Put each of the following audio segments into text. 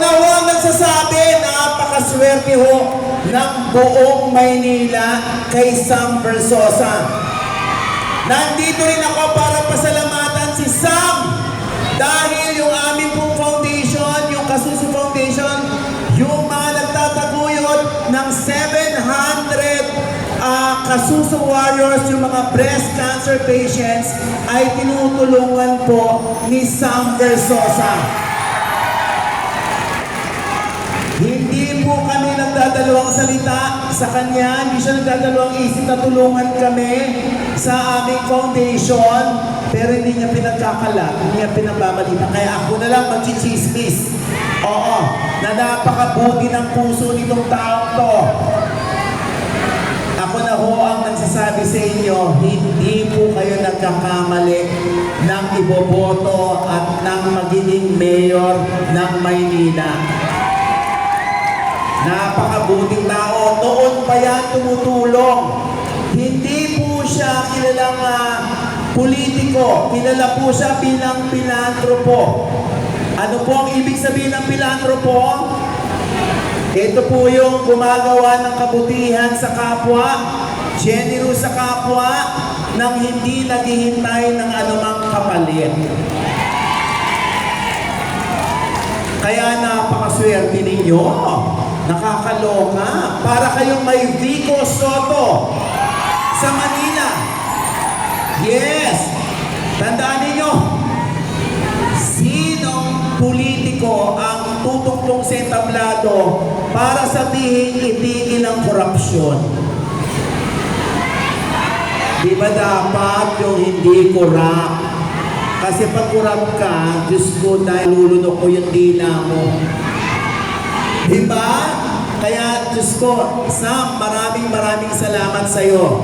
na ho ang nagsasabi, napakaswerte ho ng buong Maynila kay Sam Versosa. Nandito rin ako para pasalamatan si Sam dahil yung aming pong foundation, yung Kasuso Foundation, yung mga nagtataguyod ng 700 ah, Kasuso Warriors, yung mga breast cancer patients, ay tinutulungan po ni Sam Versosa. Salita sa kanya, hindi siya nagdadalawang isip na tulungan kami sa aming foundation, pero hindi niya pinagkakalat, hindi niya pinagbabalita. Kaya ako na lang magchichismis. Oo, na napakabuti ng puso nitong taong to. Ako na ho ang nagsasabi sa inyo, hindi po kayo nagkakamali ng iboboto at ng magiging mayor ng Maynila. Napakabuting tao. Noon pa yan tumutulong. Hindi po siya kilalang ah, politiko. Kilala po siya bilang pilantropo. Ano po ang ibig sabihin ng pilantropo? Ito po yung gumagawa ng kabutihan sa kapwa, generous sa kapwa, nang hindi naghihintay ng anumang kapalit. Kaya napakaswerte ninyo. Nakakaloka. Para kayong may Vico Soto sa Manila. Yes! Tandaan ninyo, sinong politiko ang tutuklong sa entablado para sabihin itigil ang korupsyon? Di ba dapat yung hindi korap? Kasi pag kurap ka, Diyos ko, dahil lulunok ko yung dila mo. Di ba? Kaya, Diyos ko, Sam, maraming maraming salamat sa iyo.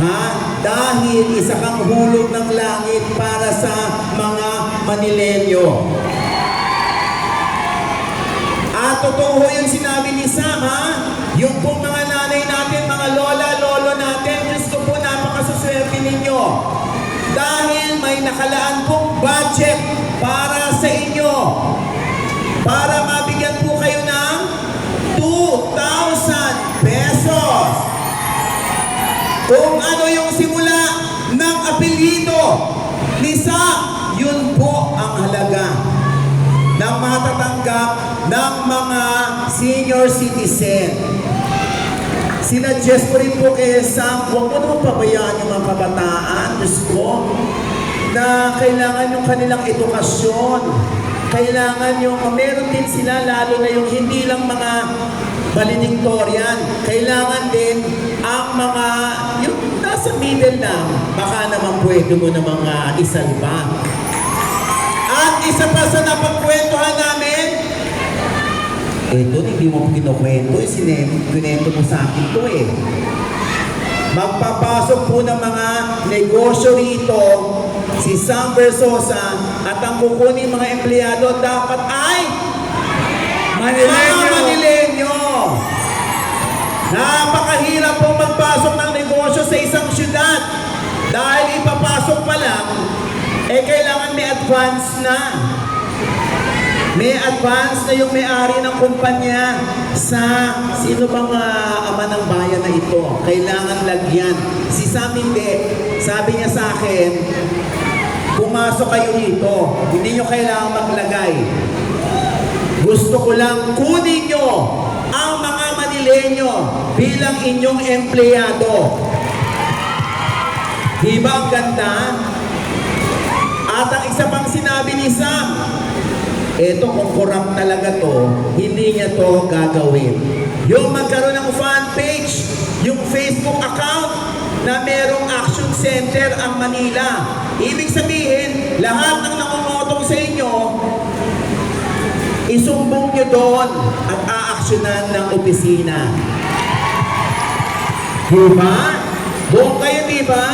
Ha? Dahil isa kang hulog ng langit para sa mga Manilenyo. At totoo yung sinabi ni Sam, ha? Yung pong mga nanay natin, mga lola, lolo natin, Diyos ko po, napakasaswerte ninyo. Dahil may nakalaan pong budget para sa inyo. Para Kung ano yung simula ng apelyido ni Sam, yun po ang halaga ng matatanggap ng mga senior citizen. Sinuggest ko rin po kay Sam, huwag mo naman pabayaan yung mga kabataan, Diyos ko, na kailangan yung kanilang edukasyon. Kailangan yung, meron din sila, lalo na yung hindi lang mga valedictorian. Kailangan din ang mga, nasa middle lang, baka naman pwede mo na mga isalba. At isa pa sa napagkwentuhan namin, ito, hindi mo kinukwento. Eh, sinem, kinento mo sa akin to eh. Magpapasok po ng mga negosyo rito si Sam Versosa at ang kukunin mga empleyado dapat ay Manilenyo. Napakahirap po magpasok ng negosyo sa isang syudad dahil ipapasok pa lang eh kailangan may advance na. May advance na yung may-ari ng kumpanya sa sino bang ah, ama ng bayan na ito. Kailangan lagyan. Si Sam hindi. Sabi niya sa akin, pumasok kayo dito. Hindi nyo kailangan maglagay. Gusto ko lang kunin nyo ang mga Manilenyo bilang inyong empleyado. Di ba ang ganda? At ang isa pang sinabi ni Sam, eto kung corrupt talaga to, hindi niya to gagawin. Yung magkaroon ng fan page, yung Facebook account na merong action center ang Manila. Ibig sabihin, lahat ng nangungotong sa inyo, isumbong nyo doon at aaksyonan ng opisina. Diba? Buong kayo, diba?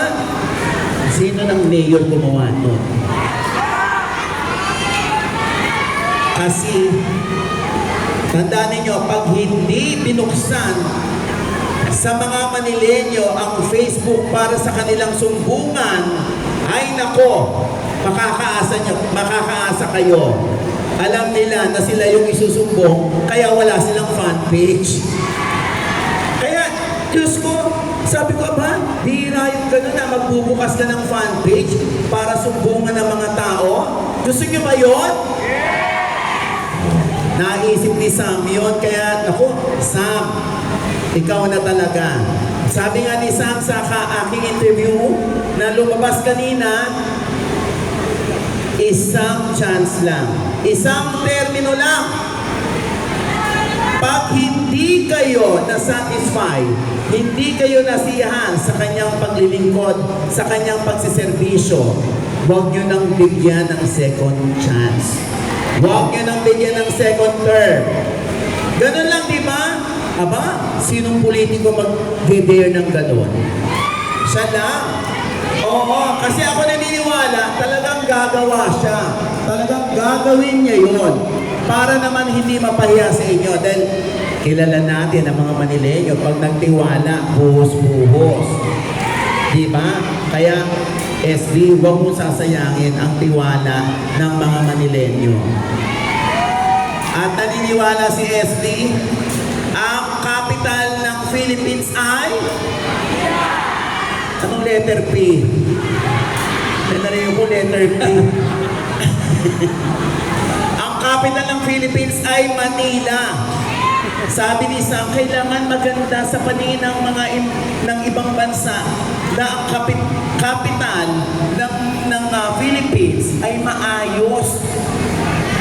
Sino ng mayor gumawa nun? Kasi, tandaan ninyo, pag hindi binuksan sa mga Manilenyo ang Facebook para sa kanilang sumbungan, ay nako, makakaasa, nyo, makakaasa kayo alam nila na sila yung isusumbong, kaya wala silang fan page. Kaya, Diyos ko, sabi ko ba, bihira yung gano'n na magbubukas ka ng fan page para sumbungan ng mga tao? Gusto niyo ba yun? Naisip ni Sam yun, kaya ako, Sam, ikaw na talaga. Sabi nga ni Sam sa aking interview na lumabas kanina, isang chance lang. Isang termino lang. Pag hindi kayo na-satisfy, hindi kayo nasiyahan sa kanyang paglilingkod, sa kanyang pagsiservisyo, huwag nyo nang bigyan ng second chance. Huwag nyo nang bigyan ng second term. Ganun lang, di ba? Aba, sinong politiko mag-dare ng ganun? Siya lang. Oo, kasi ako naniniwala, talagang gagawa siya. Talagang gagawin niya yun. Para naman hindi mapahiya sa inyo. Dahil kilala natin ang mga Manileño, pag nagtiwala, buhos-buhos. Di ba? Kaya, SB, huwag mo sasayangin ang tiwala ng mga Manileño. At naniniwala si SB, ang capital ng Philippines ay? Anong letter P? Narinig ko letter P. ang capital ng Philippines ay Manila. Sabi ni Sam, kailangan maganda sa paningin ng mga im- ng ibang bansa na ang kapit- capital ng, ng ah, Philippines ay maayos.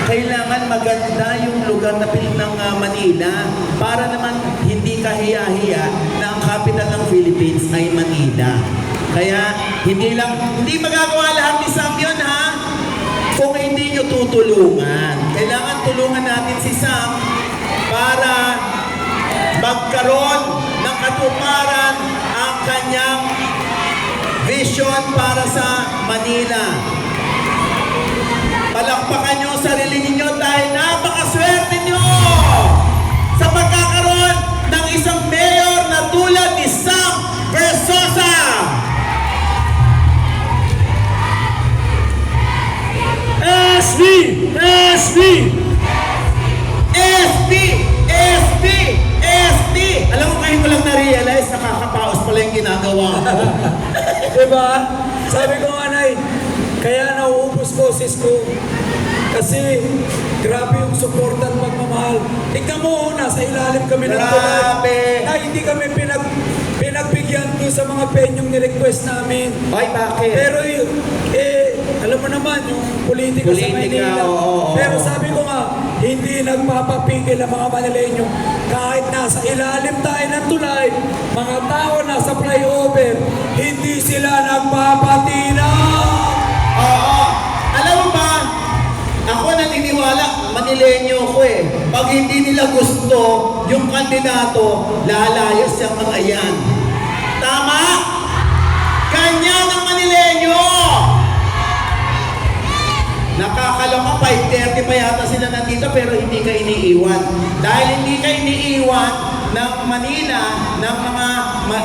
Kailangan maganda yung lugar na pil ng ah, Manila para naman hindi kahiya-hiya na capital ng Philippines ay Manila. Kaya hindi lang hindi magagawa lahat ni Sam yun ha kung hindi nyo tutulungan. Kailangan tulungan natin si Sam para magkaroon ng katuparan ang kanyang vision para sa Manila. Palakpakan nyo sarili ninyo dahil Diba? Sabi ko nga, Nay, kaya nauubos ko, sis ko. Kasi grabe yung support at pagmamahal. Tingnan mo, nasa ilalim kami ng Grabe. Na hindi kami pinag, pinagbigyan doon sa mga penyong ni-request namin. Ay, bakit? Pero y- eh, alam mo naman, yung politika, sa Politika, Maynila. oo, nagpapapigil ang mga Manileño. Kahit nasa ilalim tayo ng tulay, mga tao nasa flyover, hindi sila nagpapatina. Oo. Alam mo ba, ako naniniwala, Manilenyo ko eh. Pag hindi nila gusto yung kandidato, lalayas yung mga yan. Tama? Kanya ng Manilenyo! Nakakaloka, 5.30 pa yata sila nandito pero hindi ka iniiwan. Dahil hindi ka iniiwan ng Manila, ng mga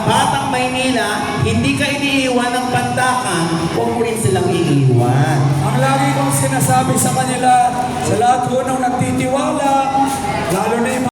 batang Maynila, hindi ka iniiwan ng Pandakan, huwag mo rin silang iiwan. Ang lagi kong sinasabi sa kanila, sa lahat ho ng nagtitiwala, lalo na yung